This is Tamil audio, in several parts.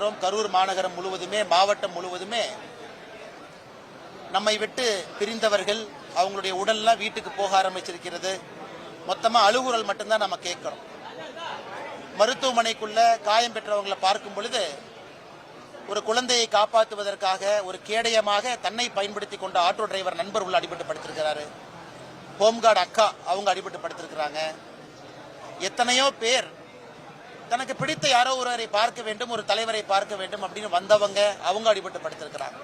கரூர் மாநகரம் முழுவதுமே மாவட்டம் முழுவதுமே நம்மை விட்டு பிரிந்தவர்கள் அவங்களுடைய உடல்லாம் வீட்டுக்கு போக ஆரம்பிச்சிருக்கிறது. மொத்தமா அழுகுரல் மட்டும்தான் நம்ம கேட்கிறோம். மருத்துவமனைக்குள்ள காயம் பெற்றவங்களை பார்க்கும் பொழுது ஒரு குழந்தையை காப்பாற்றுவதற்காக ஒரு கேடயமாக தன்னை பயன்படுத்தி கொண்ட ஆட்டோ டிரைவர் நண்பர் உள்ள அடிபட்டு படுத்திருக்கிறாரு ஹோம்கார்டு அக்கா அவங்க அடிபட்டு படுத்திருக்கிறாங்க எத்தனையோ பேர் தனக்கு பிடித்த யாரோ ஒருவரை பார்க்க வேண்டும் ஒரு தலைவரை பார்க்க வேண்டும் அப்படின்னு வந்தவங்க அவங்க அடிபட்டு படுத்திருக்கிறாங்க.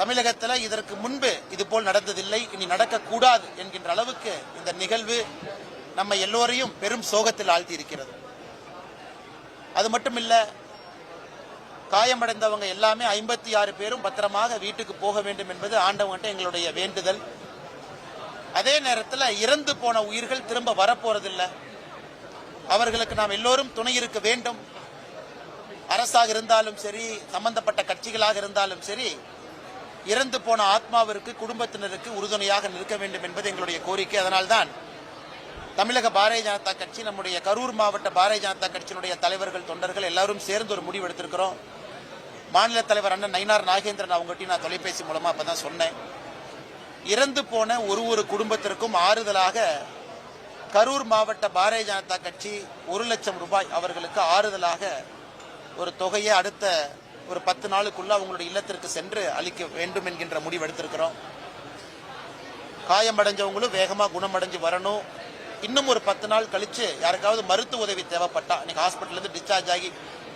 தமிழகத்தில் இதற்கு முன்பு இது போல் நடந்ததில்லை இனி நடக்கக்கூடாது என்கின்ற அளவுக்கு இந்த நிகழ்வு நம்ம எல்லோரையும் பெரும் சோகத்தில் ஆழ்த்தி இருக்கிறது அது மட்டும் இல்ல காயமடைந்தவங்க எல்லாமே ஐம்பத்தி ஆறு பேரும் பத்திரமாக வீட்டுக்கு போக வேண்டும் என்பது ஆண்டவங்கிட்ட எங்களுடைய வேண்டுதல். அதே நேரத்தில் இறந்து போன உயிர்கள் திரும்ப வரப்போறதில்லை. அவர்களுக்கு நாம் எல்லோரும் துணை இருக்க வேண்டும். அரசாக இருந்தாலும் சரி சம்பந்தப்பட்ட கட்சிகளாக இருந்தாலும் சரி இறந்து போன ஆத்மாவிற்கு குடும்பத்தினருக்கு உறுதுணையாக நிற்க வேண்டும் என்பது எங்களுடைய கோரிக்கை. அதனால்தான் தமிழக பாரதிய ஜனதா கட்சி நம்முடைய கரூர் மாவட்ட பாரதிய ஜனதா கட்சியினுடைய தலைவர்கள் தொண்டர்கள் எல்லாரும் சேர்ந்து ஒரு முடிவு எடுத்திருக்கிறோம். மாநில தலைவர் அண்ணன் நயினார் நாகேந்திரன் அவங்ககிட்ட நான் தொலைபேசி மூலமா அப்பதான் சொன்னேன். இறந்து போன ஒரு ஒரு குடும்பத்திற்கும் ஆறுதலாக கரூர் மாவட்ட பாரதிய ஜனதா கட்சி ஒரு லட்சம் ரூபாய் அவர்களுக்கு ஆறுதலாக ஒரு தொகையை அடுத்த ஒரு பத்து நாளுக்குள்ள அவங்களுடைய இல்லத்திற்கு சென்று அளிக்க வேண்டும் என்கின்ற முடிவு எடுத்திருக்கிறோம். காயமடைஞ்சவங்களும் வேகமாக குணமடைஞ்சு வரணும். இன்னும் ஒரு பத்து நாள் கழிச்சு யாருக்காவது மருத்துவ உதவி தேவைப்பட்டா இன்னைக்கு ஹாஸ்பிட்டல் இருந்து டிஸ்சார்ஜ் ஆகி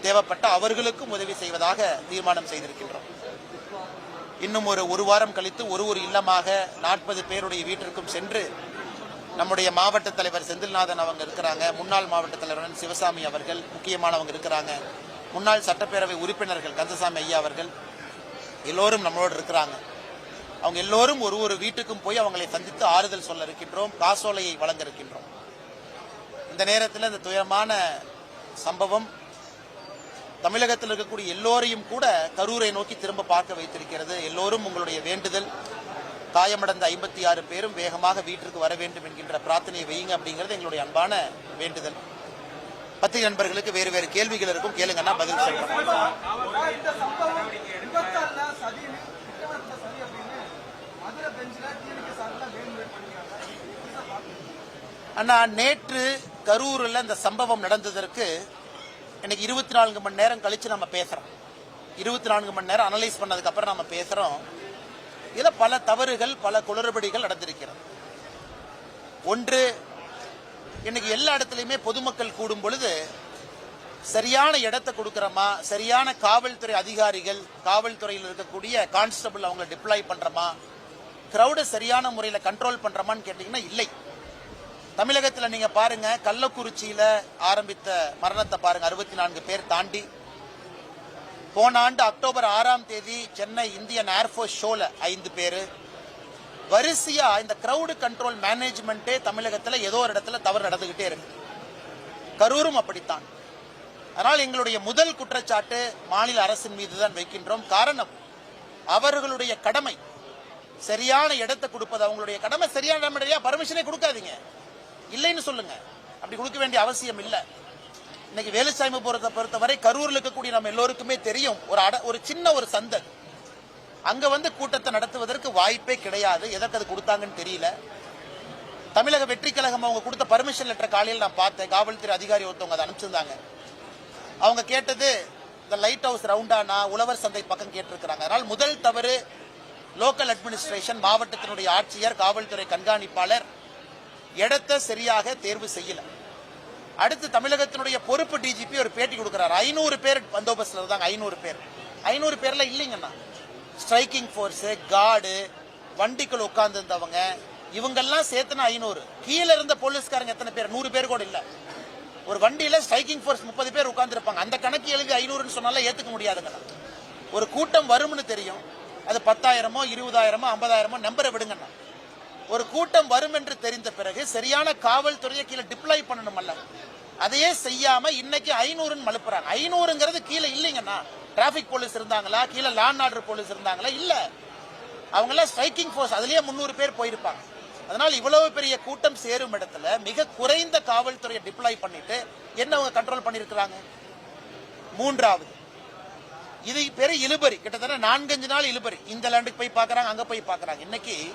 தேவைப்பட்டா அவர்களுக்கும் உதவி செய்வதாக தீர்மானம் செய்திருக்கின்றோம். இன்னும் ஒரு ஒரு வாரம் கழித்து ஒரு ஒரு இல்லமாக நாற்பது பேருடைய வீட்டிற்கும் சென்று நம்முடைய மாவட்ட தலைவர் செந்தில்நாதன் அவங்க இருக்கிறாங்க. முன்னாள் மாவட்ட தலைவர் சிவசாமி அவர்கள் முக்கியமானவங்க இருக்கிறாங்க. முன்னாள் சட்டப்பேரவை உறுப்பினர்கள் கந்தசாமி ஐயா அவர்கள் எல்லோரும் நம்மளோடு இருக்கிறாங்க. அவங்க எல்லோரும் ஒரு ஒரு வீட்டுக்கும் போய் அவங்களை சந்தித்து ஆறுதல் சொல்ல இருக்கின்றோம் காசோலையை வழங்க இருக்கின்றோம். இந்த நேரத்தில் இந்த துயரமான சம்பவம் தமிழகத்தில் இருக்கக்கூடிய எல்லோரையும் கூட கரூரை நோக்கி திரும்ப பார்க்க வைத்திருக்கிறது. எல்லோரும் உங்களுடைய வேண்டுதல் காயமடைந்த ஐம்பத்தி ஆறு பேரும் வேகமாக வீட்டிற்கு வர வேண்டும் என்கின்ற பிரார்த்தனையை வையுங்க அப்படிங்கிறது எங்களுடைய அன்பான வேண்டுதல். பத்திரிகை நண்பர்களுக்கு வேறு வேறு கேள்விகள் இருக்கும் கேளுங்கன்னா பதில் சொல்றேன் அண்ணா நேற்று கரூரில் இந்த சம்பவம் நடந்ததற்கு எனக்கு இருபத்தி நான்கு மணி நேரம் கழிச்சு நம்ம பேசுறோம். இருபத்தி நான்கு மணி நேரம் அனலைஸ் பண்ணதுக்கு அப்புறம் நம்ம பேசுறோம். இதில் பல தவறுகள் பல குளறுபடிகள் நடந்திருக்கிறது. ஒன்று இன்னைக்கு எல்லா இடத்துலையுமே பொதுமக்கள் கூடும் பொழுது சரியான இடத்தை கொடுக்குறோமா சரியான காவல்துறை அதிகாரிகள் காவல்துறையில் இருக்கக்கூடிய கான்ஸ்டபிள் அவங்கள டிப்ளாய் பண்ணுறோமா க்ரௌடை சரியான முறையில் கண்ட்ரோல் பண்ணுறோமான்னு கேட்டிங்கன்னா இல்லை. தமிழகத்தில் நீங்கள் பாருங்கள் கள்ளக்குறிச்சியில் ஆரம்பித்த மரணத்தை பாருங்கள் அறுபத்தி நான்கு பேர் தாண்டி போன ஆண்டு அக்டோபர் ஆறாம் தேதி சென்னை இந்தியன் ஏர்ஃபோர்ஸ் ஷோல ஐந்து பேர். வரிசையா இந்த கிரவுடு கண்ட்ரோல் மேனேஜ்மெண்ட்டே தமிழகத்தில் ஏதோ ஒரு இடத்துல தவறு நடந்துகிட்டே இருக்கு. கரூரும் அப்படித்தான். அதனால் எங்களுடைய முதல் குற்றச்சாட்டு மாநில அரசின் மீது தான் வைக்கின்றோம். காரணம் அவர்களுடைய கடமை. சரியான இடத்தை கொடுப்பது. அவங்களுடைய கடமை சரியான இடமையா பர்மிஷனே கொடுக்காதீங்க. இல்லைன்னு சொல்லுங்க. அப்படி கொடுக்க வேண்டிய அவசியம் இல்லை. இன்னைக்கு வேலுசாமிபுரத்தை பொறுத்த பொறுத்தவரை கரூர்ல இருக்கக்கூடிய நம்ம எல்லோருக்குமே தெரியும். ஒரு அட ஒரு சின்ன ஒரு சந்தை. அங்க வந்து கூட்டத்தை நடத்துவதற்கு வாய்ப்பே கிடையாது. எதற்கு அது கொடுத்தாங்கன்னு தெரியல. தமிழக வெற்றி கழகம் அவங்க கொடுத்த பர்மிஷன் லெட்டர் காலையில் நான் பார்த்தேன். காவல்துறை அதிகாரி ஒருத்தவங்க அதை அனுப்பிச்சிருந்தாங்க. அவங்க கேட்டது இந்த லைட் ஹவுஸ் ரவுண்டானா உழவர் சந்தை பக்கம் கேட்டிருக்கிறாங்க. அதனால் முதல் தவறு லோக்கல் அட்மினிஸ்ட்ரேஷன் மாவட்டத்தினுடைய ஆட்சியர் காவல்துறை கண்காணிப்பாளர் இடத்தை சரியாக தேர்வு செய்யல. அடுத்து தமிழகத்தினுடைய பொறுப்பு டிஜிபி ஒரு பேட்டி கொடுக்கிறார். ஐநூறு பேர் பந்தோபஸ்தில் இருந்தாங்க ஐநூறு பேர். ஐநூறு பேரில் இல்லைங்கண்ணா. ஸ்ட்ரைக்கிங் ஃபோர்ஸு கார்டு வண்டிக்குள் உட்காந்துருந்தவங்க இவங்கெல்லாம் சேர்த்துனா ஐநூறு. கீழே இருந்த போலீஸ்காரங்க எத்தனை பேர்? நூறு பேர் கூட இல்லை. ஒரு வண்டியில் ஸ்ட்ரைக்கிங் ஃபோர்ஸ் முப்பது பேர் உட்காந்துருப்பாங்க அந்த கணக்கு எழுதி ஐநூறுன்னு சொன்னாலும் ஏற்றுக்க முடியாதுங்கண்ணா. ஒரு கூட்டம் வரும்னு தெரியும். அது பத்தாயிரமோ இருபதாயிரமோ ஐம்பதாயிரமோ நம்பரை விடுங்கண்ணா. ஒரு கூட்டம் வரும் என்று தெரிந்த பிறகு சரியான காவல்துறையை கீழே டிப்ளாய் பண்ணணுமல்ல. அதையே செய்யாம இன்னைக்கு ஐநூறுன்னு மலுப்புறாங்க. ஐநூறுங்கிறது கீழே இல்லைங்கண்ணா டிராபிக் போலீஸ் இருந்தாங்களா? கீழே லாண்ட் ஆர்டர் போலீஸ் இருந்தாங்களா? இல்ல. அவங்க எல்லாம் ஸ்ட்ரைக்கிங் ஃபோர்ஸ் அதுலயே முந்நூறு பேர் போயிருப்பாங்க. அதனால் இவ்வளவு பெரிய கூட்டம் சேரும் இடத்துல மிக குறைந்த காவல்துறையை டிப்ளாய் பண்ணிட்டு என்ன அவங்க கண்ட்ரோல் பண்ணிருக்கிறாங்க மூன்றாவது. இது பெரிய இழுபறி. கிட்டத்தட்ட நான்கஞ்சு நாள் இழுபறி. இந்த லேண்டுக்கு போய் பார்க்கறாங்க அங்க போய் பார்க்கறாங்க. இன்னைக்கு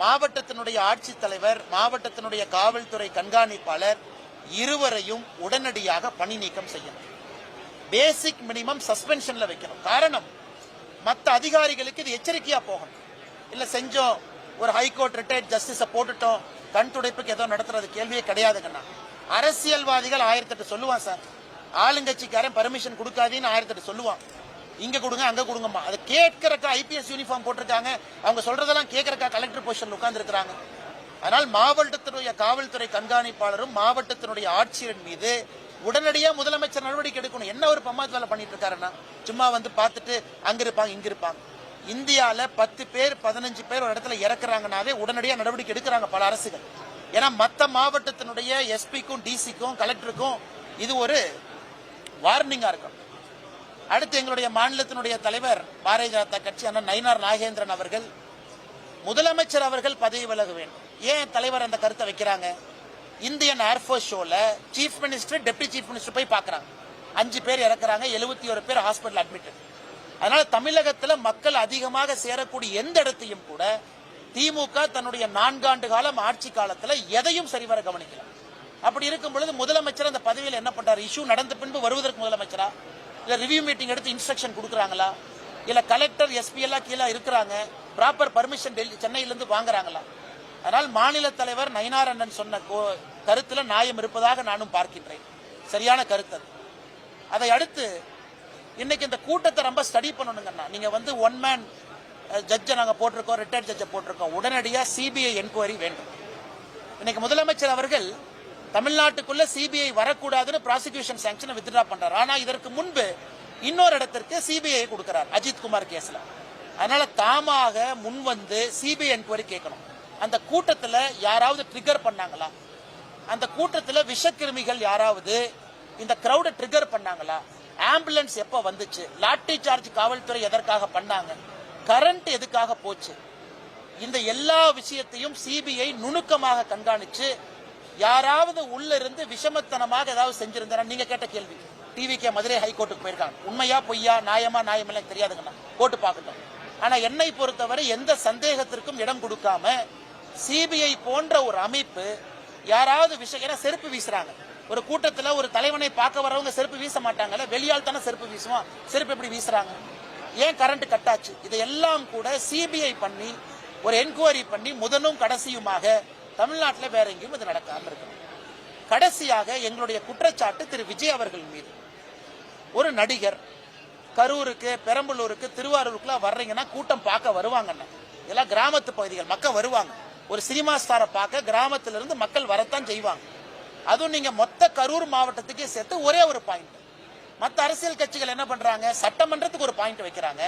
மாவட்டத்தினுடைய ஆட்சித்தலைவர் மாவட்டத்தினுடைய காவல்துறை கண்காணிப்பாளர் இருவரையும் உடனடியாக பணி நீக்கம் செய்யணும். பேசிக் மினிமம் சஸ்பென்ஷன்ல வைக்கணும். காரணம் மற்ற அதிகாரிகளுக்கு இது எச்சரிக்கையா போகணும். இல்ல செஞ்சோம் ஒரு ஹைகோர்ட் ரிட்டையர்ட் ஜஸ்டிஸ போட்டுட்டோம் கண் துடைப்புக்கு ஏதோ நடத்துறது கேள்வியே கிடையாதுங்கண்ணா. அரசியல்வாதிகள் ஆயிரத்தெட்டு சொல்லுவான் சார். ஆளுங்கட்சிக்காரன் பர்மிஷன் கொடுக்காதீன்னு ஆயிரத்தெட்டு சொல்லுவான். இங்க கொடுங்க அங்க கொடுங்கம்மா. அதை கேட்கறக்கா ஐபிஎஸ் யூனிஃபார்ம் போட்டிருக்காங்க. அவங்க சொல்றதெல்லாம் கேட்கறக்கா கலெக்டர் பொசிஷன் உட்கார்ந்துருக்கிறாங்க. அதனால் மாவட்டத்தினுடைய காவல்துறை கண்காணிப்பாளரும் மாவட்டத்தினுடைய ஆட்சியரின் மீது உடனடியாக முதலமைச்சர் நடவடிக்கை எடுக்கணும். என்ன ஒரு பம்மாத்து வேலை பண்ணிட்டு இருக்காருன்னா சும்மா வந்து பார்த்துட்டு அங்க இருப்பாங்க இங்க இருப்பாங்க. இந்தியாவில் பத்து பேர் பதினஞ்சு பேர் ஒரு இடத்துல இறக்குறாங்கனாவே உடனடியாக நடவடிக்கை எடுக்கிறாங்க பல அரசுகள். ஏன்னா மற்ற மாவட்டத்தினுடைய எஸ்பிக்கும் டிசிக்கும் கலெக்டருக்கும் இது ஒரு வார்னிங்காக இருக்கும். அடுத்து எங்களுடைய மாநிலத்தினுடைய தலைவர் பாரதிய ஜனதா கட்சி அண்ணன் நயினார் நாகேந்திரன் அவர்கள். முதலமைச்சர் அவர்கள் பதவி விலக வேண்டும். ஏன் தலைவர் அந்த கருத்தை வைக்கிறாங்க? இந்தியன் ஏர்ஃபோர்ஸ் ஷோல chief minister deputy chief minister போய் பார்க்குறாங்க. அஞ்சு பேர் இறக்குறாங்க எழுபத்தி ஒரு பேர் ஹாஸ்பிட்டல் அட்மிட் அதனால தமிழகத்துல மக்கள் அதிகமாக சேரக்கூடிய எந்த இடத்தையும் கூட திமுக தன்னுடைய நான்காண்டு காலம் ஆட்சி காலத்துல எதையும் சரிவர கவனிக்கல. அப்படி இருக்கும் பொழுது முதலமைச்சர் அந்த பதவியில் என்ன பண்றாரு? இஷ்யூ நடந்த பின்பு வருவதற்கு முதலமைச்சரா? இல்லை ரிவ்யூ மீட்டிங் எடுத்து இன்ஸ்ட்ரக்ஷன் கொடுக்குறாங்களா? இல்லை கலெக்டர் எஸ்பி எல்லாம் கீழே இருக்கிறாங்க. ப்ராப்பர் பர்மிஷன் டெல்லி சென்னையிலேருந்து வாங்குறாங்களா? அதனால் மாநில தலைவர் நயினார் அண்ணன் சொன்ன கோ- நியாயம் இருப்பதாக நானும் பார்க்கின்றேன். சரியான கருத்து அது. அதை அடுத்து இன்னைக்கு இந்த கூட்டத்தை ரொம்ப ஸ்டடி பண்ணணுங்கண்ணா. நீங்கள் வந்து ஒன் மேன் ஜட்ஜை நாங்கள் போட்டிருக்கோம் ரிட்டையர்ட் ஜட்ஜை போட்டிருக்கோம். உடனடியாக சிபிஐ என்கொயரி வேண்டும். இன்னைக்கு முதலமைச்சர் அவர்கள் தமிழ்நாட்டுக்குள்ள சிபிஐ வரக்கூடாதுன்னு ப்ராசிக்யூஷன் சாங்ஷனை வித்ட்ரா பண்றாரு. ஆனா இதற்கு முன்பு இன்னொரு இடத்திற்கு சிபிஐ கொடுக்கிறார் அஜித் குமார் கேஸ்ல அதனால தாமாக முன் வந்து சிபிஐ என்கொயரி கேட்கணும். அந்த கூட்டத்துல யாராவது ட்ரிகர் பண்ணாங்களா? அந்த கூட்டத்துல விஷக்கிருமிகள் யாராவது இந்த கிரௌட ட்ரிகர் பண்ணாங்களா? ஆம்புலன்ஸ் எப்ப வந்துச்சு? லாட்டரி சார்ஜ் காவல்துறை எதற்காக பண்ணாங்க? கரண்ட் எதுக்காக போச்சு? இந்த எல்லா விஷயத்தையும் சிபிஐ நுணுக்கமாக கண்காணிச்சு யாராவது உள்ள இருந்து விஷமத்தனமாக ஏதாவது செஞ்சிருந்தா நீங்க கேட்ட கேள்வி. டிவிகே மதுரை ஹைகோர்ட்டுக்கு போயிருக்காங்க. உண்மையா பொய்யா நியாயமா நியாயம் எல்லாம் தெரியாதுங்கண்ணா. கோர்ட்டு பார்க்கட்டும். ஆனா என்னை பொறுத்தவரை எந்த சந்தேகத்திற்கும் இடம் கொடுக்காம சிபிஐ போன்ற ஒரு அமைப்பு யாராவது விஷயம் ஏன்னா செருப்பு வீசுறாங்க. ஒரு கூட்டத்துல ஒரு தலைவனை பார்க்க வரவங்க செருப்பு வீச மாட்டாங்கல்ல? வெளியால் தானே செருப்பு வீசுவான். செருப்பு எப்படி வீசுறாங்க? ஏன் கரண்ட் கட்டாச்சு? இதையெல்லாம் கூட சிபிஐ பண்ணி ஒரு என்கொயரி பண்ணி முதலும் கடைசியுமாக தமிழ்நாட்டில் வேற எங்கேயும் இது நடக்காம இருக்கணும். கடைசியாக எங்களுடைய குற்றச்சாட்டு திரு. விஜய் அவர்கள் மீது. ஒரு நடிகர் கரூருக்கு பெரம்பலூருக்கு திருவாரூருக்குலாம் வர்றீங்கன்னா கூட்டம் பார்க்க வருவாங்கண்ணா எல்லாம் கிராமத்து பகுதிகள் மக்கள் வருவாங்க. ஒரு சினிமா ஸ்டாரை பார்க்க கிராமத்திலிருந்து மக்கள் வரத்தான் செய்வாங்க. அதுவும் நீங்க மொத்த கரூர் மாவட்டத்துக்கே சேர்த்து ஒரே ஒரு பாயிண்ட் மற்ற அரசியல் கட்சிகள் என்ன பண்றாங்க? சட்டமன்றத்துக்கு ஒரு பாயிண்ட் வைக்கிறாங்க.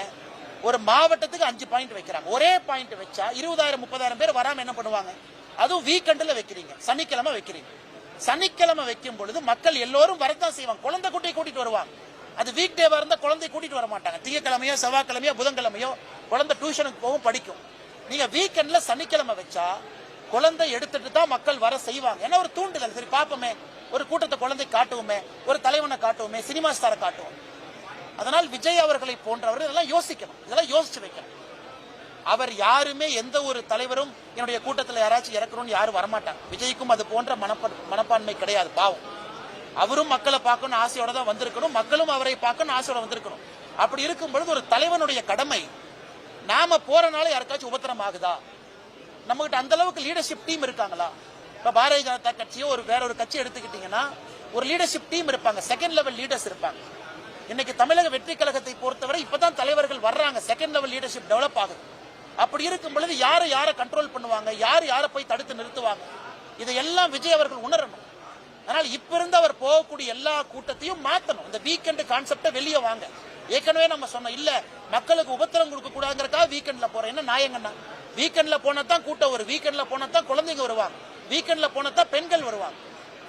ஒரு மாவட்டத்துக்கு அஞ்சு பாயிண்ட் வைக்கிறாங்க. ஒரே பாயிண்ட் வச்சா இருபதாயிரம் முப்பதாயிரம் பேர் வராம என்ன பண்ணுவாங்க? அதுவும் வீக்கெண்டில் வைக்கிறீங்க. சனிக்கிழமை வைக்கிறீங்க. சனிக்கிழமை வைக்கும் பொழுது மக்கள் எல்லோரும் வரத்தான் செய்வாங்க. குழந்தை குட்டியை கூட்டிட்டு வருவாங்க. அது வீக் டேவா இருந்தா குழந்தை கூட்டிட்டு வர மாட்டாங்க. திங்கக்கிழமையோ செவ்வாய்க்கிழமையோ புதன்கிழமையோ குழந்தை டியூஷனுக்கு போகும் படிக்கும். நீங்க வீக்கெண்ட்ல சனிக்கிழமை வச்சா குழந்தை எடுத்துட்டு தான் மக்கள் வர செய்வாங்க. ஏன்னா ஒரு தூண்டுதல். சரி பார்ப்போமே ஒரு கூட்டத்தை குழந்தை காட்டுவோமே. ஒரு தலைவனை காட்டுவோமே. சினிமா ஸ்டாரை காட்டுவோம். அதனால் விஜய் அவர்களை போன்றவர்கள் இதெல்லாம் யோசிக்கணும். இதெல்லாம் யோசிச்சு வைக்கணும். அவர் யாருமே எந்த ஒரு தலைவரும் என்னுடைய கூட்டத்தில் யாராச்சும் இறக்கணும்னு யாரும் வரமாட்டாங்க. விஜய்க்கும் அது போன்ற மனப்ப மனப்பான்மை கிடையாது பாவம். அவரும் மக்களை பார்க்கணும் ஆசையோட தான் வந்திருக்கணும். மக்களும் அவரை பார்க்கணும் ஆசையோட வந்திருக்கணும். அப்படி இருக்கும் பொழுது ஒரு தலைவனுடைய கடமை நாம போறனால யாருக்காச்சும் உபத்திரம் ஆகுதா? நம்மகிட்ட அந்த அளவுக்கு லீடர்ஷிப் டீம் இருக்காங்களா? இப்ப பாரதிய ஜனதா கட்சியோ ஒரு வேற ஒரு கட்சி எடுத்துக்கிட்டீங்கன்னா ஒரு லீடர்ஷிப் டீம் இருப்பாங்க. செகண்ட் லெவல் லீடர்ஸ் இருப்பாங்க. இன்னைக்கு தமிழக வெற்றி கழகத்தை பொறுத்தவரை இப்பதான் தலைவர்கள் வர்றாங்க. செகண்ட் லெவல் லீடர்ஷிப் டெவலப் ஆகுது. அப்படி இருக்கும் பொழுது யாரை யாரை கண்ட்ரோல் பண்ணுவாங்க? யார் யாரை போய் தடுத்து நிறுத்துவாங்க? இதையெல்லாம் விஜய் அவர்கள் உணரணும். அதனால் இப்ப இருந்து அவர் போகக்கூடிய எல்லா கூட்டத்தையும் மாத்தணும். இந்த வீக்கெண்ட் கான்செப்டை வெளியே வாங்க. ஏற்கனவே நம்ம சொன்னோம் இல்ல மக்களுக்கு உபத்திரம் கொடுக்க கூடாதுங்கிறக்காக வீக்கெண்ட்ல போறேன். என்ன நாயங்கண்ணா வீக்கெண்ட்ல போனா தான் கூட்டம் வரும். வீக்கெண்ட்ல போனா தான் குழந்தைங்க வருவாங்க. வீக்கெண்ட்ல போனா தான் பெண்கள் வருவாங்க.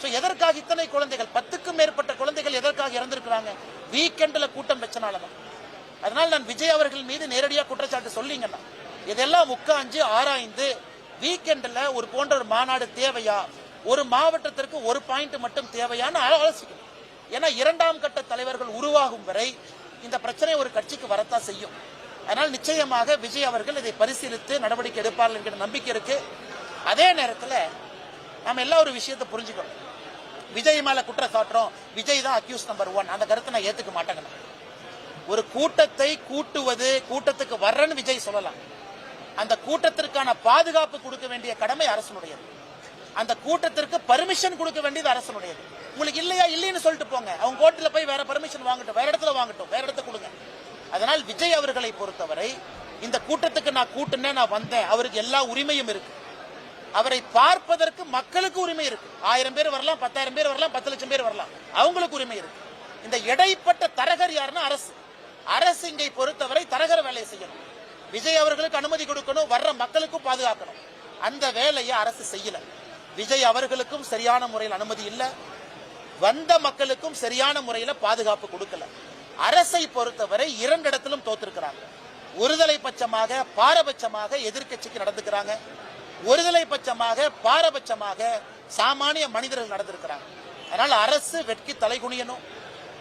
ஸோ எதற்காக இத்தனை குழந்தைகள்? பத்துக்கும் மேற்பட்ட குழந்தைகள் எதற்காக இறந்திருக்கிறாங்க? வீக்கெண்ட்ல கூட்டம் வச்சனாலதான். அதனால் நான் விஜய் அவர்கள் மீது நேரடியாக குற்றச்சாட்டு சொல்லிங்கண்ணா இதெல்லாம் உட்காந்து ஆராய்ந்து வீக்கெண்ட்ல ஒரு போன்ற ஒரு மாநாடு தேவையா? ஒரு மாவட்டத்திற்கு ஒரு பாயிண்ட் மட்டும் தேவையான்னு ஆலோசிக்கணும். ஏன்னா இரண்டாம் கட்ட தலைவர்கள் உருவாகும் வரை இந்த பிரச்சனை ஒரு கட்சிக்கு வரத்தான் செய்யும். அதனால் நிச்சயமாக விஜய் அவர்கள் இதை பரிசீலித்து நடவடிக்கை எடுப்பார்கள் என்கிற நம்பிக்கை இருக்கு. அதே நேரத்தில் நம்ம எல்லா ஒரு விஷயத்தை புரிஞ்சுக்கணும். விஜய் மேல குற்றம் சாட்டுறோம் விஜய் தான் அக்யூஸ் நம்பர் ஒன் அந்த கருத்தை நான் ஏத்துக்க மாட்டேங்கண்ணா ஒரு கூட்டத்தை கூட்டுவது கூட்டத்துக்கு வர்றேன்னு விஜய் சொல்லலாம். அந்த கூட்டத்திற்கான பாதுகாப்பு கொடுக்க வேண்டிய கடமை அரசனுடையது. அந்த கூட்டத்திற்கு பர்மிஷன் கொடுக்க வேண்டியது அரசனுடையது. உங்களுக்கு இல்லையா இல்லைன்னு சொல்லிட்டு போங்க. அவங்க கோர்ட்டில் போய் வேற பர்மிஷன் வாங்கட்டும் வேற இடத்துல வாங்கட்டும் வேற இடத்த கொடுங்க. அதனால் விஜய் அவர்களை பொறுத்தவரை இந்த கூட்டத்துக்கு நான் கூட்டுனேன் நான் வந்தேன். அவருக்கு எல்லா உரிமையும் இருக்கு. அவரை பார்ப்பதற்கு மக்களுக்கு உரிமை இருக்கு. ஆயிரம் பேர் வரலாம் பத்தாயிரம் பேர் வரலாம் பத்து லட்சம் பேர் வரலாம். அவங்களுக்கு உரிமை இருக்கு. இந்த இடைப்பட்ட தரகர் யாருன்னா அரசு. அரசு இங்கை பொறுத்தவரை தரகர வேலையை செய்யணும். விஜய் அவர்களுக்கு அனுமதி கொடுக்கணும் வர்ற மக்களுக்கும் பாதுகாக்கணும். அந்த வேலையை அரசு செய்யல. விஜய் அவர்களுக்கும் சரியான முறையில் அனுமதி இல்லை. வந்த மக்களுக்கும் சரியான முறையில பாதுகாப்பு கொடுக்கல. அரசை பொறுத்தவரை இரண்டு இடத்திலும் தோத்திருக்கிறாங்க. ஒருதலை பட்சமாக பாரபட்சமாக எதிர்க்கட்சிக்கு நடந்துக்கிறாங்க. ஒருதலை பட்சமாக பாரபட்சமாக சாமானிய மனிதர்கள் நடந்திருக்கிறாங்க. அதனால் அரசு வெட்கி தலைகுனியணும்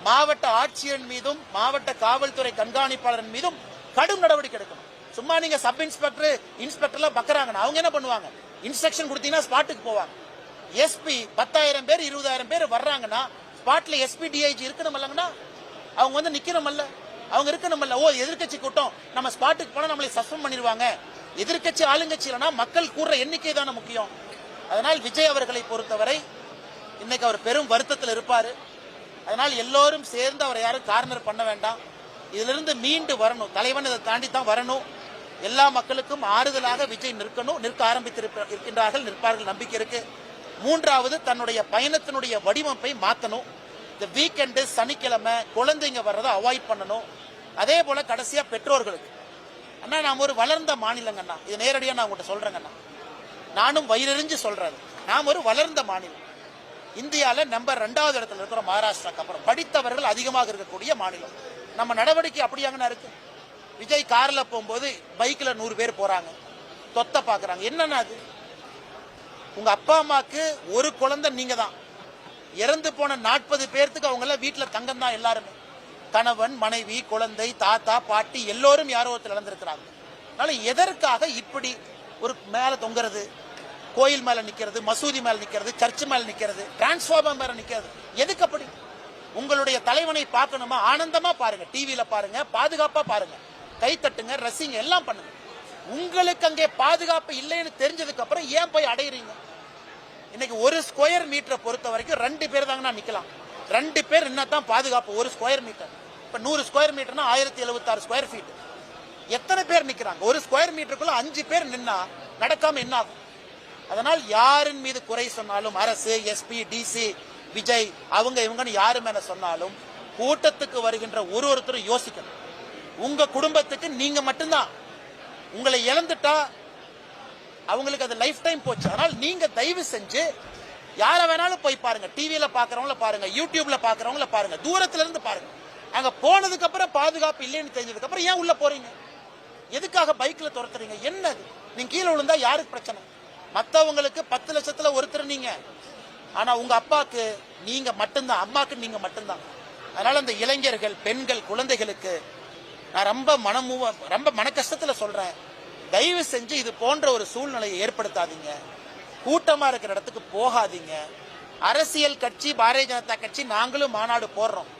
மாவட்ட ஆட்சியர் மீதும் மாவட்ட காவல்துறை கண்காணிப்பாளர் மீதும் கடும் நடவடிக்கை எடுக்கணும். சும்மா நீங்க சப் இன்ஸ்பெக்டர் இன்ஸ்பெக்டர்லாம் பக்கறாங்கன்னா. அவங்க என்ன பண்ணுவாங்க? இன்ஸ்ட்ரக்ஷன் கொடுத்தீங்கன்னா ஸ்பாட்டுக்கு போவாங்க. எஸ்பி பத்தாயிரம் பேர் இருபதாயிரம் பேர் வர்றாங்கன்னா ஸ்பாட்ல எஸ்பி டிஐஜி இருக்கணுமல்லங்கண்ணா அவங்க வந்து நிக்கணுமல்ல அவங்க இருக்கணுமல்ல ஓ எதிர்க்கட்சி கூட்டம். நம்ம ஸ்பாட்டுக்கு போனா நம்மளை சஸ்பெண்ட் பண்ணிடுவாங்க. எதிர்க்கட்சி ஆளுங்கட்சி இல்லைன்னா மக்கள் கூடுற எண்ணிக்கை தானே முக்கியம். அதனால் விஜய் அவர்களை பொறுத்தவரை இன்னைக்கு அவர் பெரும் வருத்தத்தில் இருப்பாரு. அதனால் எல்லோரும் சேர்ந்து அவரை யாரும் கார்னர் பண்ண வேண்டாம். இதிலிருந்து மீண்டு வரணும். தலைவன் இதை தாண்டி தான் வரணும். எல்லா மக்களுக்கும் ஆறுதலாக விஜய் நிற்கணும் நிற்க ஆரம்பித்திருக்கின்றார்கள் நிற்பார்கள் நம்பிக்கை இருக்கு. மூன்றாவது தன்னுடைய பயணத்தினுடைய வடிவமைப்பை மாற்றணும் இந்த வீக்கெண்டு சனிக்கிழமை குழந்தைங்க வர்றதை அவாய்ட் பண்ணணும். அதே போல கடைசியா பெற்றோர்களுக்கு. அண்ணா நாம் ஒரு வளர்ந்த மாநிலங்கண்ணா இது நேரடியாக நான் உங்கள்கிட்ட சொல்றேங்கண்ணா நானும் வயிறறிஞ்சு சொல்றேன் நாம் ஒரு வளர்ந்த மாநிலம். இந்தியாவில் நம்பர் ரெண்டாவது இடத்துல இருக்கிற மகாராஷ்டிராக்கு அப்புறம் படித்தவர்கள் அதிகமாக இருக்கக்கூடிய மாநிலம். நம்ம நடவடிக்கை அப்படியாங்கண்ணா இருக்கு? விஜய் காரில் போகும்போது பைக்கில் நூறு பேர் போகிறாங்க தொத்த பார்க்குறாங்க என்னன்னா அது? உங்கள் அப்பா அம்மாவுக்கு ஒரு குழந்தை நீங்கள் தான் இறந்து போன நாற்பது பேர்த்துக்கு அவங்களாம் வீட்டில் தங்கம் தான் எல்லாருமே. கணவன் மனைவி குழந்தை தாத்தா பாட்டி எல்லோரும் யாரோ ஒருத்தர் இழந்திருக்கிறாங்க. அதனால எதற்காக இப்படி ஒரு மேலே தொங்குறது? கோயில் மேலே நிற்கிறது மசூதி மேலே நிற்கிறது சர்ச் மேலே நிற்கிறது டிரான்ஸ்ஃபார்மர் மேலே நிற்கிறது எதுக்கு அப்படி? உங்களுடைய தலைவனை பார்க்கணுமா? ஆனந்தமாக பாருங்கள் டிவியில் பாருங்கள் பாதுகாப்பாக பாருங்கள் கைத்தட்டுங்க ரசிங்க எல்லாம் பண்ணுங்க. உங்களுக்கு அங்கே பாதுகாப்பு இல்லைன்னு தெரிஞ்சதுக்கு அப்புறம் ஏன் போய் அடையிறீங்க? இன்னைக்கு ஒரு ஸ்கொயர் மீட்டரை பொறுத்த வரைக்கும் ரெண்டு பேர் தாங்கண்ணா நிக்கலாம். ரெண்டு பேர் தான் பாதுகாப்பு ஒரு ஸ்கொயர் மீட்டர் இப்ப நூறு ஸ்கொயர் மீட்டர்னா ஆயிரத்தி எழுபத்தாறு ஸ்கொயர் ஃபீட் எத்தனை பேர் நிக்கிறாங்க? ஒரு ஸ்கொயர் மீட்டருக்குள்ள அஞ்சு பேர் நின்னா நடக்காம என்ன ஆகும்? அதனால் யாரின் மீது குறை சொன்னாலும் அரசு எஸ்பி டிசி விஜய் அவங்க இவங்கன்னு யாரு மேல சொன்னாலும் கூட்டத்துக்கு வருகின்ற ஒரு ஒருத்தரும் யோசிக்கணும். உங்க குடும்பத்துக்கு நீங்க மட்டும்தான். உங்களை இழந்துட்டா அவங்களுக்கு அது லைஃப் டைம் போச்சு. அதனால் நீங்க தயவு செஞ்சு யார வேணாலும் போய் பாருங்க. டிவியில பாக்குறவங்கள பாருங்க. யூடியூப்ல பாக்குறவங்கள பாருங்க. தூரத்துல இருந்து பாருங்க. அங்க போனதுக்கு அப்புறம் பாதுகாப்பு இல்லைன்னு தெரிஞ்சதுக்கு அப்புறம் ஏன் உள்ள போறீங்க? எதுக்காக பைக்ல துரத்துறீங்க? என்னது? நீங்க கீழே விழுந்தா யாருக்கு பிரச்சனை? மத்தவங்களுக்கு பத்து லட்சத்துல ஒருத்தர் நீங்க. ஆனா உங்க அப்பாக்கு நீங்க மட்டும்தான். அம்மாக்கு நீங்க மட்டும்தான். அதனால அந்த இளைஞர்கள் பெண்கள் குழந்தைகளுக்கு நான் ரொம்ப மனமு ரொம்ப மன கஷ்டத்துல சொல்றேன். தயவு செஞ்சு இது போன்ற ஒரு சூழ்நிலையை ஏற்படுத்தாதீங்க. கூட்டமா இருக்கிற இடத்துக்கு போகாதீங்க. அரசியல் கட்சி பாரதிய ஜனதா கட்சி நாங்களும் மாநாடு போடுறோம்.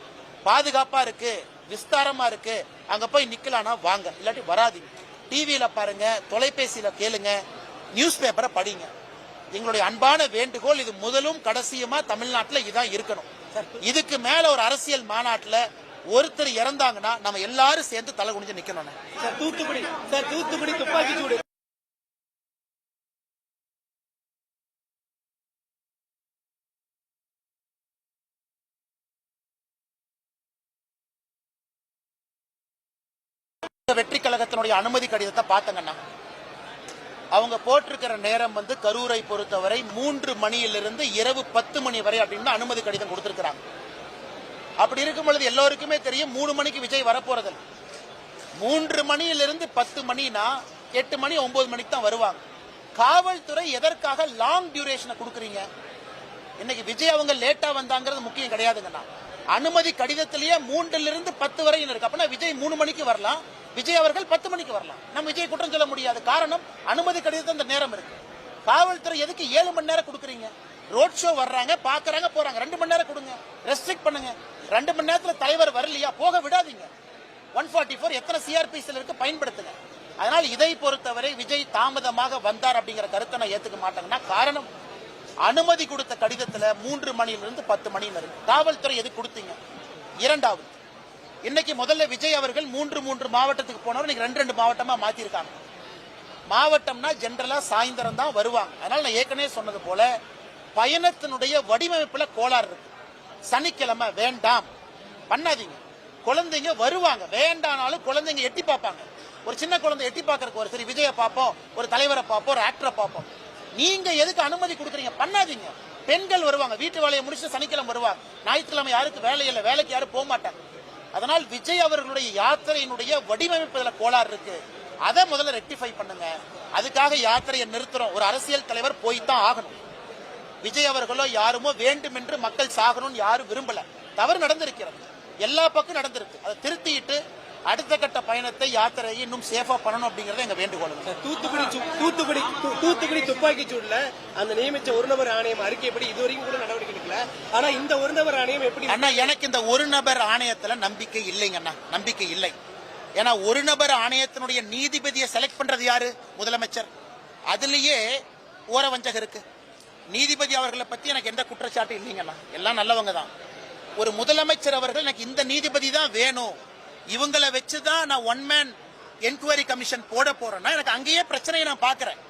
பாதுகாப்பா இருக்கு விஸ்தாரமா இருக்கு. அங்க போய் நிக்கலாம்னா வாங்க. இல்லாட்டி வராதீங்க. டிவியில பாருங்க தொலைபேசியில கேளுங்க நியூஸ் பேப்பரை படிங்க. எங்களுடைய அன்பான வேண்டுகோள் இது முதலும் கடைசியுமா தமிழ்நாட்டுல இதான் இருக்கணும். இதுக்கு மேல ஒரு அரசியல் மாநாட்டுல ஒருத்தர் இறந்தாங்கன்னா நம்ம எல்லாரும் சேர்ந்து தலை குனிஞ்சு நிக்கணும் சார் தூத்துக்குடி. சார் தூத்துக்குடி துப்பாக்கி சூடு. மாவட்டத்தினுடைய அனுமதி கடிதத்தை பார்த்தங்கண்ணா அவங்க போட்டிருக்கிற நேரம் வந்து கரூரை பொறுத்தவரை மூன்று மணியிலிருந்து இரவு பத்து மணி வரை அப்படின்னு அனுமதி கடிதம் கொடுத்திருக்கிறாங்க. அப்படி இருக்கும் பொழுது எல்லோருக்குமே தெரியும் மூணு மணிக்கு விஜய் வரப்போறது மூன்று மணியிலிருந்து பத்து மணினா எட்டு மணி ஒன்பது மணிக்கு தான் வருவாங்க. காவல்துறை எதற்காக லாங் டியூரேஷனை கொடுக்குறீங்க? இன்னைக்கு விஜய் அவங்க லேட்டா வந்தாங்கிறது முக்கியம் கிடையாதுங்கண்ணா. அனுமதி கடிதத்திலேயே மூன்றுல இருந்து பத்து வரை இருக்கு. அப்படின்னா விஜய் மூணு மணிக்கு வரலாம். விஜய் அவர்கள் பத்து மணிக்கு வரலாம். நம்ம விஜய் குற்றம் சொல்ல முடியாது. காரணம் அனுமதி கடிதத்தை அந்த நேரம் இருக்கு. காவல்துறை எதுக்கு ஏழு மணி நேரம் கொடுக்குறீங்க? ரோட் ஷோ வர்றாங்க பாக்குறாங்க போறாங்க. ரெண்டு மணி நேரம் கொடுங்க. ரெஸ்ட்ரிக்ட் பண்ணுங்க. ரெண்டு மணி நேரத்துல தலைவர் வரலையா? போக விடாதீங்க. ஒன் ஃபார்ட்டி ஃபோர் எத்தனை சிஆர்பிசியில் இருக்கு பயன்படுத்துங்க. அதனால் இதை பொறுத்தவரை விஜய் தாமதமாக வந்தார் அப்படிங்கிற கருத்தை நான் ஏற்றுக்க மாட்டேங்கன்னா காரணம் அனுமதி கொடுத்த கடிதத்தில் மூன்று மணியிலிருந்து பத்து மணி இருக்கு காவல்துறை எது கொடுத்தீங்க? இரண்டாவது இன்னைக்கு முதல்ல விஜய் அவர்கள் மூன்று மூன்று மாவட்டத்துக்கு போனவர். இன்னைக்கு ரெண்டு ரெண்டு மாவட்டமா மாத்திருக்காங்க. மாவட்டம்னா ஜென்ரலா சாயந்தரம் தான் வருவாங்க. அதனால நான் ஏற்கனவே சொன்னது போல பயணத்தினுடைய வடிவமைப்புல கோளாறு இருக்கு. சனிக்கிழமை வேண்டாம். பண்ணாதீங்க. குழந்தைங்க வருவாங்க. வேண்டானாலும் குழந்தைங்க எட்டி பார்ப்பாங்க. ஒரு சின்ன குழந்தை எட்டி பார்க்கறதுக்கு ஒரு சரி விஜயை பார்ப்போம் ஒரு தலைவரை பார்ப்போம் ஒரு ஆக்டரை பார்ப்போம். நீங்க எதுக்கு அனுமதி கொடுக்குறீங்க? பண்ணாதீங்க. பெண்கள் வருவாங்க. வீட்டு வேலையை முடிச்சு சனிக்கிழமை வருவாங்க. ஞாயிற்றுக்கிழமை யாருக்கு வேலை இல்லை வேலைக்கு யாரும் போக மாட்டாங்க. அதனால் விஜய் அவர்களுடைய யாத்திரையினுடைய வடிவமைப்பதில் கோளாறு இருக்கு. அதை முதல்ல ரெக்டிஃபை பண்ணுங்க. அதுக்காக யாத்திரையை நிறுத்துறோம். ஒரு அரசியல் தலைவர் போய்தான் ஆகணும். விஜய் அவர்களோ யாருமோ வேண்டும் என்று மக்கள் சாகணும்னு யாரும் விரும்பல. தவறு நடந்திருக்கிறது. எல்லா பக்கம் நடந்திருக்கு. அதை திருத்திட்டு அடுத்த கட்ட பயணத்தை யாத்திரையை இன்னும் சேஃபா பண்ணணும் அப்படிங்கறது எங்க வேண்டுகோள் தூத்துக்குடி தூத்துக்குடி தூத்துக்குடி துப்பாக்கி சூடுல அந்த நியமிச்ச ஒரு நபர் ஆணையம் அறிக்கைப்படி இதுவரைக்கும் கூட நடவடிக்கை எடுக்கல. ஆனா இந்த ஒரு நபர் ஆணையம் எப்படி அண்ணா எனக்கு இந்த ஒரு நபர் ஆணையத்துல நம்பிக்கை இல்லைங்க அண்ணா. நம்பிக்கை இல்லை. ஏன்னா ஒரு நபர் ஆணையத்தினுடைய நீதிபதியை செலக்ட் பண்றது யாரு? முதலமைச்சர். அதுலயே ஓரவஞ்சகம் இருக்கு. நீதிபதி அவர்களை பத்தி எனக்கு எந்த குற்றச்சாட்டு இல்லைங்கண்ணா. எல்லாம் நல்லவங்க தான். ஒரு முதலமைச்சர் அவர்கள் எனக்கு இந்த நீதிபதி தான் வேணும். இவங்களை வச்சுதான் நான் ஒன் மேன் என்கொயரி கமிஷன் போட போறேன்னா எனக்கு அங்கேயே பிரச்சனையை நான் பாக்குறேன்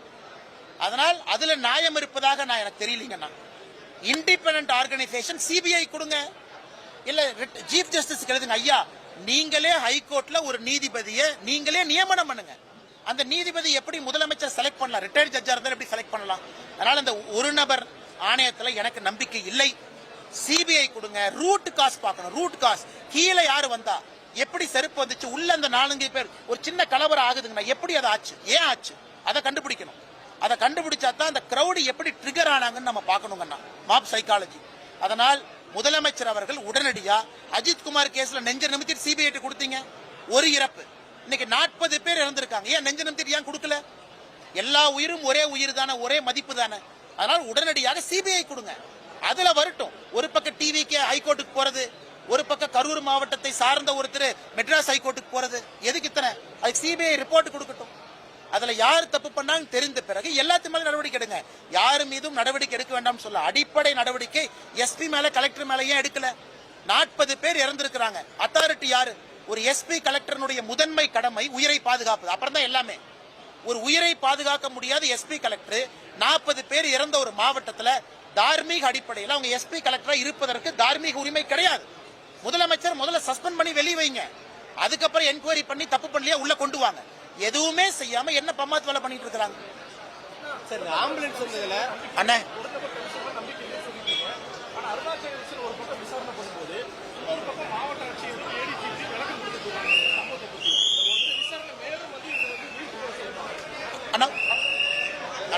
அதனால் அதுல நியாயம் இருப்பதாக நான் எனக்கு தெரியலீங்கண்ணா. இண்டிபெண்ட் ஆர்கனைசேஷன் சிபிஐ கொடுங்க. இல்ல சீஃப் ஜஸ்டிஸ் எழுதுங்க ஐயா நீங்களே ஹைகோர்ட்ல ஒரு நீதிபதியை நீங்களே நியமனம் பண்ணுங்க. அந்த நீதிபதி எப்படி முதலமைச்சர் செலக்ட் பண்ணலாம்? ரிட்டையர்ட் ஜட்ஜா இருந்தால் எப்படி செலக்ட் பண்ணலாம்? அதனால இந்த ஒரு நபர் ஆணையத்துல எனக்கு நம்பிக்கை இல்லை. சிபிஐ கொடுங்க ரூட் காஸ் பார்க்கணும் ரூட் காஸ் கீழே யாரு வந்தா? எப்படி செருப்பு வந்துச்சு? உள்ள அந்த நாலஞ்சு பேர். ஒரு சின்ன கலவரம் ஆகுதுங்கண்ணா. எப்படி அதை ஆச்சு? ஏன் ஆச்சு? அதை கண்டுபிடிக்கணும். அதை கண்டுபிடிச்சா தான் அந்த கிரௌடு எப்படி ட்ரிகர் ஆனாங்கன்னு நம்ம பார்க்கணுங்கண்ணா. மாப் சைக்காலஜி அதனால் முதலமைச்சர் அவர்கள் உடனடியா அஜித் குமார் கேஸ்ல நெஞ்ச நிமித்திட்டு சிபிஐ கொடுத்தீங்க. ஒரு இறப்பு. இன்னைக்கு நாற்பது பேர் இறந்திருக்காங்க. ஏன் நெஞ்ச நிமித்திட்டு ஏன் கொடுக்கல? எல்லா உயிரும் ஒரே உயிர் தானே ஒரே மதிப்பு தானே. அதனால் உடனடியாக சிபிஐ கொடுங்க. அதுல வரட்டும். ஒரு பக்கம் டிவிக்கு ஹைகோர்ட்டுக்கு போறது. ஒரு பக்கம் கரூர் மாவட்டத்தை சார்ந்த ஒருத்தர் மெட்ராஸ் ஹைகோர்ட்டுக்கு போறது. எதுக்கு இத்தனை? அதுக்கு சிபிஐ ரிப்போர்ட் கொடுக்கட்டும். அதுல யார் தப்பு பண்ணாங்க தெரிந்த பிறகு எல்லாத்து மேலே நடவடிக்கை எடுங்க. யாரு மீதும் நடவடிக்கை எடுக்க வேண்டாம்னு சொல்ல அடிப்படை நடவடிக்கை எஸ்பி மேல கலெக்டர் மேல ஏன் எடுக்கல? நாற்பது பேர் இறந்திருக்கிறாங்க. அத்தாரிட்டி யாரு? ஒரு எஸ்பி கலெக்டர்னுடைய முதன்மை கடமை உயிரை பாதுகாப்பது. அப்புறம் தான் எல்லாமே. ஒரு உயிரை பாதுகாக்க முடியாத எஸ்பி கலெக்டர் நாற்பது பேர் இறந்த ஒரு மாவட்டத்துல தார்மீக அடிப்படையில் அவங்க எஸ்பி கலெக்டரா இருப்பதற்கு தார்மீக உரிமை கிடையாது. முதலமைச்சர் முதல்ல சஸ்பெண்ட் பண்ணி வெளியே வைங்க. அதுக்கப்புறம் என்கொயரி பண்ணி தப்பு பண்ணலையா உள்ள கொண்டு வாங்க. எதுவுமே செய்யாம என்ன பம்மாத்து வேலை பண்ணிட்டு அண்ணே. அண்ணா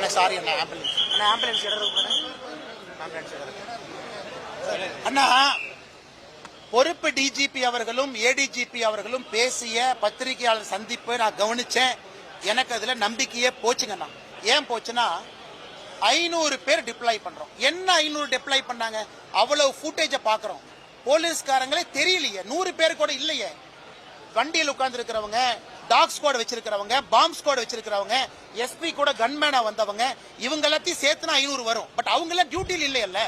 அண்ணா சாரி அண்ணா ஆம்புலன்ஸ் அண்ணா ஆம்புலன்ஸ் இடம் ஆம்புலன்ஸ் இடம் அண்ணா பொறுப்பு டிஜிபி அவர்களும் ஏடிஜிபி அவர்களும் பேசிய பத்திரிகையாளர் சந்திப்பை நான் கவனிச்சேன். எனக்கு அதுல நம்பிக்கையே போச்சுங்கண்ணா ஏன் போச்சுன்னா ஐநூறு பேர் டிப்ளாய் பண்றோம். என்ன ஐநூறு டிப்ளாய் பண்ணாங்க? அவ்வளவு ஃபுட்டேஜை பாக்குறோம். போலீஸ்காரங்களே தெரியலையே. நூறு பேர் கூட இல்லையே. வண்டியில் உட்கார்ந்து இருக்கிறவங்க டாக் ஸ்குவாட் வச்சிருக்கிறவங்க பாம்ப் ஸ்குவாட் வச்சிருக்கிறவங்க எஸ்பி கூட கன்மேனா வந்தவங்க இவங்க எல்லாத்தையும் சேர்த்துனா ஐநூறு வரும். பட் அவங்களாம் டியூட்டியில் இல்லையல்ல.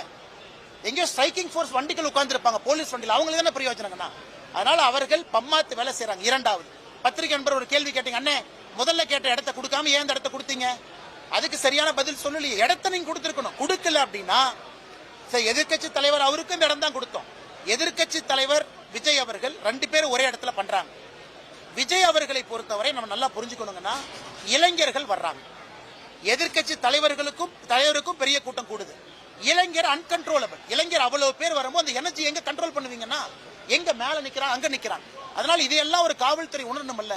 எங்கேயோ ஸ்ட்ரைக்கிங் ஃபோர்ஸ் வண்டிகள் உட்காந்துருப்பாங்க போலீஸ் வண்டியில். அவங்களுக்கு தானே பிரயோஜனங்கண்ணா அதனால அவர்கள் பம்மாத்து வேலை செய்கிறாங்க இரண்டாவது பத்திரிகை நண்பர் ஒரு கேள்வி கேட்டீங்க அண்ணே முதல்ல கேட்ட இடத்த கொடுக்காம ஏன் இந்த இடத்த கொடுத்தீங்க? அதுக்கு சரியான பதில் சொல்லலையே. இடத்த நீங்க கொடுத்துருக்கணும். கொடுக்கல அப்படின்னா சரி எதிர்க்கட்சி தலைவர் அவருக்கும் இந்த இடம் தான் கொடுத்தோம். எதிர்க்கட்சி தலைவர் விஜய் அவர்கள் ரெண்டு பேரும் ஒரே இடத்துல பண்றாங்க. விஜய் அவர்களை பொறுத்தவரை நம்ம நல்லா புரிஞ்சுக்கணுங்கன்னா இளைஞர்கள் வர்றாங்க. எதிர்க்கட்சி தலைவர்களுக்கும் தலைவருக்கும் பெரிய கூட்டம் கூடுது. இளைஞர் அன்கன்ட்ரோலபிள் இளைஞர் அவ்வளவு பேர் வரும்போது அந்த எனர்ஜி எங்க கண்ட்ரோல் பண்ணுவீங்கன்னா எங்க மேல நிக்கிறான் அங்க நிக்கிறான் அதனால இதையெல்லாம் ஒரு காவல்துறை உணரணும்ல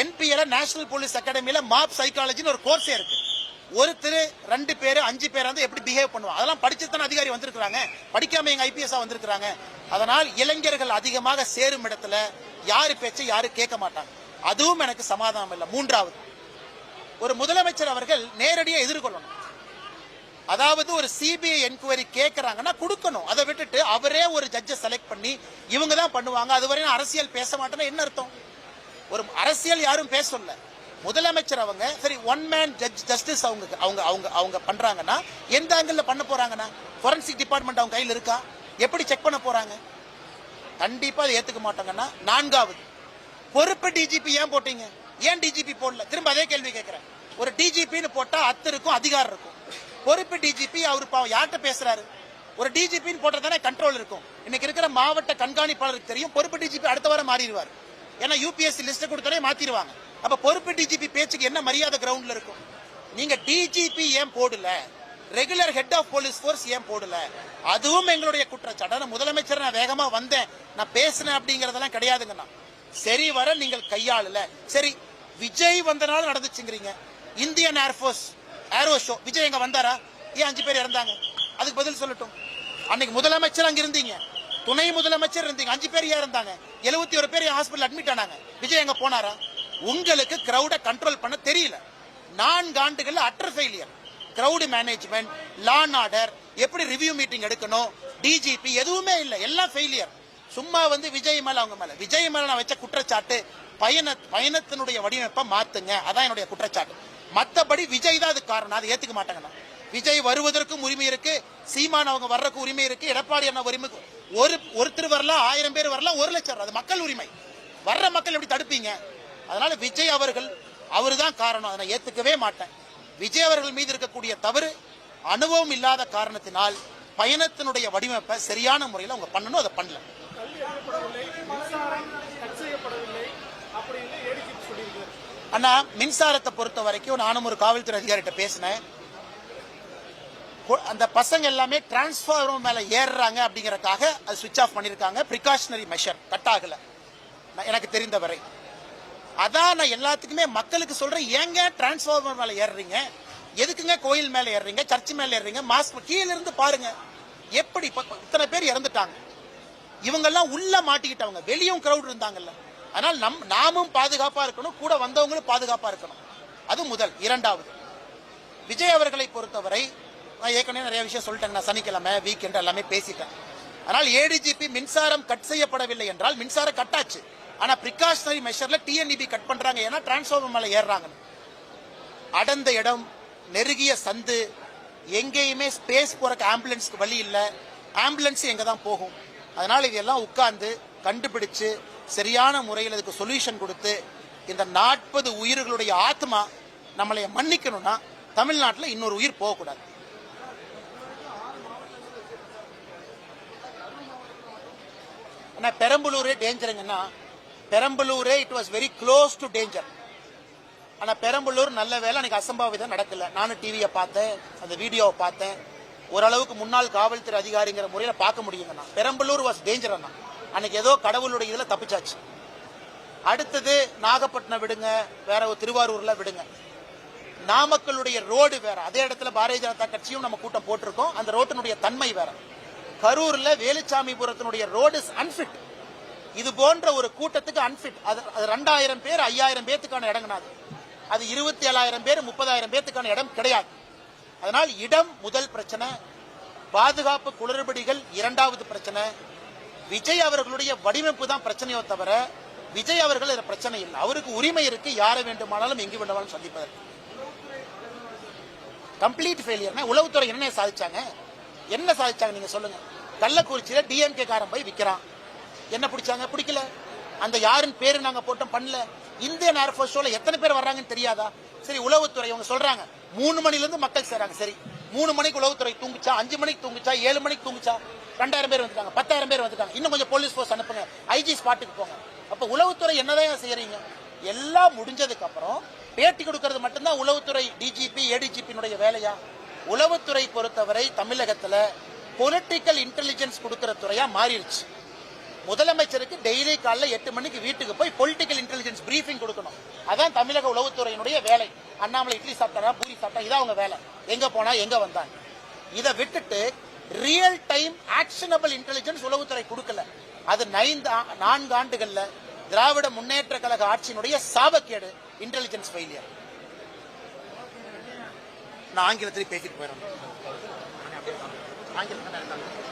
என்பிஎல நேஷனல் போலீஸ் அகாடமியில மாப் சைக்காலஜின்னு ஒரு கோர்ஸே இருக்கு. ஒருத்தர் ரெண்டு பேர் அஞ்சு பேர் வந்து எப்படி பிஹேவ் பண்ணுவோம் அதெல்லாம் படிச்சுத்தான அதிகாரி வந்திருக்கிறாங்க. படிக்காம எங்க ஐபிஎஸ் வந்திருக்கிறாங்க. அதனால் இளைஞர்கள் அதிகமாக சேரும் இடத்துல யார் பேச்சை யாரும் கேட்க மாட்டாங்க. அதுவும் எனக்கு சமாதானம் இல்லை. மூன்றாவது ஒரு முதலமைச்சர் அவர்கள் நேரடியாக எதிர்கொள்ளணும். அதாவது ஒரு சிபிஐ என்கொயரி கேட்கறாங்கன்னா கொடுக்கணும். அதை விட்டுட்டு அவரே ஒரு ஜட்ஜை செலக்ட் பண்ணி இவங்க தான் பண்ணுவாங்க. அதுவரையும் அரசியல் பேச மாட்டேன்னா என்ன அர்த்தம்? ஒரு அரசியல் யாரும் பேச சொல்ல. முதலமைச்சர் அவங்க சரி ஒன் மேன் ஜட்ஜ் ஜஸ்டிஸ் அவங்க அவங்க அவங்க அவங்க பண்றாங்கன்னா எந்த ஆங்கிள் பண்ண போறாங்கன்னா? ஃபொரன்சிக் டிபார்ட்மெண்ட் அவங்க கையில் இருக்கா? எப்படி செக் பண்ண போறாங்க? கண்டிப்பா அதை ஏத்துக்க மாட்டாங்கன்னா நான்காவது பொறுப்பு டிஜிபி ஏன் போட்டீங்க? ஏன் டிஜிபி போடல? திரும்ப அதே கேள்வி கேட்கிறேன். ஒரு டிஜிபின்னு போட்டா அத்து இருக்கும் அதிகாரம் இருக்கும். பொறுப்பு டிஜிபி அவர் பாவம் யார்கிட்ட பேசுறாரு? ஒரு டிஜிபின்னு போட்டா தானே கண்ட்ரோல் இருக்கும். இன்னைக்கு இருக்கிற மாவட்ட கண்காணிப்பாளருக்கு தெரியும் பொறுப்பு டிஜிபி அடுத்த வாரம் மாறிடுவார். ஏன்னா யூபிஎஸ்சி லிஸ்ட் கொடுத்தாலே மாத்திடுவாங்க. அப்ப பொறுப்பு டிஜிபி பேச்சுக்கு என்ன மரியாதை கிரவுண்ட்ல இருக்கும்? நீங்க டிஜிபி ஏன் போடல? Regular head of police force ஏன் போடல? அதுவும் எங்களுடைய குற்றச்சாட்டு. முதலமைச்சர் நான் வேகமா வந்தேன். நான் பேசினேன் அப்படிங்கறதெல்லாம் கிடையாதுங்கண்ணா சரி வர நீங்கள் கையாளல. சரி விஜய் வந்தனால நடந்துச்சுங்கிறீங்க. Indian air force aero show Vijay எங்க வந்தாரா? ஏன் அஞ்சு பேர் இறந்தாங்க? அதுக்கு பதில் சொல்லட்டும். அன்னைக்கு முதலமைச்சர் அங்க இருந்தீங்க. துணை முதலமைச்சர் இருந்தீங்க. அஞ்சு பேர் ஏன் இருந்தாங்க எழுபத்தி ஒரு பேர் ஹாஸ்பிட்டல் அட்மிட் ஆனாங்க. விஜய் எங்க போனாரா? உங்களுக்கு கிரௌட கண்ட்ரோல் பண்ண தெரியல. நான்கு ஆண்டுகள் utter failure crowd management law and order எப்படி ரிவ்யூ மீட்டிங் எடுக்கணும் டிஜிபி எதுவுமே இல்லை எல்லாம் ஃபெயிலியர் சும்மா வந்து விஜய் மேல அவங்க மேல. விஜய் மேல நான் வச்ச குற்றச்சாட்டு பயண பயணத்தினுடைய வடிவமைப்பை மாத்துங்க. அதான் என்னுடைய குற்றச்சாட்டு. மற்றபடி விஜய் தான் அது காரணம். அதை ஏத்துக்க மாட்டாங்க விஜய் வருவதற்கும் உரிமை இருக்கு சீமான் அவங்க வர்றதுக்கு உரிமை இருக்கு எடப்பாடி அண்ணா உரிமை ஒரு ஒருத்தர் வரலாம் ஆயிரம் பேர் வரலாம் ஒரு லட்சம் அது மக்கள் உரிமை. வர்ற மக்கள் எப்படி தடுப்பீங்க? அதனால விஜய் அவர்கள் அவர்தான் காரணம். அதை நான் ஏத்துக்கவே மாட்டேன். விஜய் அவர்கள் மீது இருக்கக்கூடிய தவறு அனுபவம் இல்லாத காரணத்தினால் பயணத்தினுடைய வடிவமைப்பை சரியான முறையில் அவங்க பண்ணணும் அதை பண்ணல. அண்ணா மின்சாரத்தை பொறுத்த வரைக்கும் நானும் ஒரு காவல்துறை அதிகாரிகிட்ட பேசினேன். அந்த பசங்க எல்லாமே டிரான்ஸ்ஃபார்மர் மேல ஏறுறாங்க அப்படிங்கறக்காக அது சுவிட்ச் ஆஃப் பண்ணியிருக்காங்க. ப்ரிகாஷனரி மெஷர் கட் ஆகல எனக்கு தெரிந்த வரை அதான் நான் எல்லாத்துக்குமே மக்களுக்கு சொல்றேன் ஏங்க டிரான்ஸ்ஃபார்மர் மேல ஏறுறீங்க? எதுக்குங்க கோயில் மேல ஏறுறீங்க சர்ச் மேல ஏறுறீங்க மாஸ்க் கீழ இருந்து பாருங்க. எப்படி இத்தனை பேர் இறந்துட்டாங்க? இவங்கெல்லாம் உள்ள மாட்டிக்கிட்டவங்க வெளியும் கிரௌட் இருந்தாங்கல்ல. அதனால் நம் நாமும் பாதுகாப்பா இருக்கணும் கூட வந்தவங்களும் பாதுகாப்பா இருக்கணும். அது முதல். இரண்டாவது விஜய் அவர்களை பொறுத்தவரை நான் ஏற்கனவே நிறைய விஷயம் சொல்லிட்டேன் நான் சனிக்கிழமை வீக்கெண்ட் எல்லாமே பேசிட்டேன். ஆனால் ஏடிஜிபி மின்சாரம் கட் செய்யப்படவில்லை என்றால் மின்சாரம் கட்டாச்சு ஆனா பிரிகாஷனரி மெஷர்ல டிஎன்இபி கட் பண்றாங்க. ஏன்னா டிரான்ஸ்ஃபார்மர் மேல ஏறுறாங்கன்னு. அடர்ந்த இடம் நெருங்கிய சந்து எங்கேயுமே ஸ்பேஸ் போறக்கு ஆம்புலன்ஸ்க்கு வழி இல்லை. ஆம்புலன்ஸ் எங்க தான் போகும். அதனால இதெல்லாம் உட்கார்ந்து கண்டுபிடிச்சு சரியான முறையில் அதுக்கு சொல்யூஷன் கொடுத்து இந்த நாற்பது உயிர்களுடைய ஆத்மா நம்மளை மன்னிக்கணும்னா தமிழ்நாட்டில் இன்னொரு உயிர் போகக்கூடாது. ஆனால் பெரம்பலூரே டேஞ்சருங்கன்னா பெரம்பலூரே it was very close to danger ஆனால் பெரம்பலூர் நல்ல வேலை அன்னைக்கு அசம்பாவிதம் நடக்கல. நானும் டிவியை பார்த்தேன் அந்த வீடியோவை பார்த்தேன். ஓரளவுக்கு முன்னாள் காவல்துறை அதிகாரிங்கிற முறையில் பார்க்க முடியுங்கண்ணா. பெரம்பலூர் வாஸ் டேஞ்சர் அண்ணா. அன்னைக்கு ஏதோ கடவுளுடைய இதில் தப்பிச்சாச்சு. அடுத்தது நாகப்பட்டினம் விடுங்க வேற ஒரு திருவாரூர்ல விடுங்க. நாமக்கலுடைய ரோடு வேற. அதே இடத்துல பாரதிய ஜனதா கட்சியும் நம்ம கூட்டம் போட்டிருக்கோம். அந்த ரோட்டினுடைய தன்மை வேற. கரூர்ல வேலுச்சாமிபுரத்தினுடைய ரோடு இஸ் அன்ஃபிட் இது போன்ற ஒரு கூட்டத்துக்கு அன்ஃபிட் அது அது ரெண்டாயிரம் பேர் ஐயாயிரம் பேத்துக்கான இடங்கனாது அது இருபத்தி ஏழாயிரம் பேர் முப்பதாயிரம் பேத்துக்கான இடம் கிடையாது. அதனால் இடம் முதல் பிரச்சனை பாதுகாப்பு குளறுபடிகள் இரண்டாவது பிரச்சனை. விஜய் அவர்களுடைய வடிவமைப்பு தான் பிரச்சனையோ தவிர விஜய் அவர்கள் இதுல பிரச்சனை இல்லை. அவருக்கு உரிமை இருக்கு யாரை வேண்டுமானாலும் எங்கு வேண்டுமானாலும் சந்திப்பதற்கு. கம்ப்ளீட் ஃபெயிலியர்னா உளவுத்துறை என்ன சாதிச்சாங்க? என்ன சாதிச்சாங்க நீங்க சொல்லுங்க. கள்ளக்குறிச்சியில டிஎம்கே காரன் போய் விற்கிறான் என்ன பிடிச்சாங்க? பிடிக்கல. அந்த யாருன்னு பேரு நாங்க போட்டோம் பண்ணல. இந்தியன் ஏர்ஃபோர்ஸ் ஷோல எத்தனை பேர் வர்றாங்கன்னு தெரியாதா? சரி உளவுத்துறை அவங்க சொல்றாங்க. மூணு மணில இருந்து மக்கள் சேராங்க. சரி மூணு மணிக்கு உளவுத்துறை தூங்குச்சா? அஞ்சு மணிக்கு தூங்குச்சா? ஏழு மணிக்கு தூங்குச்சா? ரெண்டாயிரம் பேர் வந்துட்டாங்க. பத்தாயிரம் பேர் வந்துட்டாங்க. இன்னும் கொஞ்சம் போலீஸ் ஃபோர்ஸ் அனுப்புங்க. ஐஜி ஸ்பாட்டுக்கு போங்க. அப்ப உளவுத்துறை என்னதான் செய்யறீங்க? எல்லாம் முடிஞ்சதுக்கு அப்புறம் பேட்டி கொடுக்கறது மட்டும்தான் உளவுத்துறை டிஜிபி ஏடிஜிபியினுடைய வேலையா? உளவுத்துறை பொறுத்தவரை தமிழகத்துல பொலிட்டிக்கல் இன்டெலிஜென்ஸ் கொடுக்கிற துறையா மாறிடுச்சு. முதலமைச்சருக்கு டெய்லி காலைல எட்டு மணிக்கு வீட்டுக்கு போய் பொலிட்டிக்கல் இன்டெலிஜென்ஸ் பிரீஃபிங் கொடுக்கணும். அதான் தமிழக உளவுத்துறையினுடைய வேலை. அண்ணாமலை இட்லி சாப்பிட்டாரா பூரி சாப்பிட்டா இதான் அவங்க வேலை. எங்க போனா எங்க வந்தாங்க இதை விட்டுட்டு ரியல் டைம் ஆக்ஷனபிள் இன்டெலிஜென்ஸ் உளவுத்துறை கொடுக்கல. அது நைந்து நான்கு ஆண்டுகள்ல திராவிட முன்னேற்ற கழக ஆட்சியினுடைய சாபக்கேடு இன்டெலிஜென்ஸ் ஃபெயிலியர் நான் ஆங்கிலத்தில் பேசிட்டு போயிடுறேன். ஆங்கிலத்தில்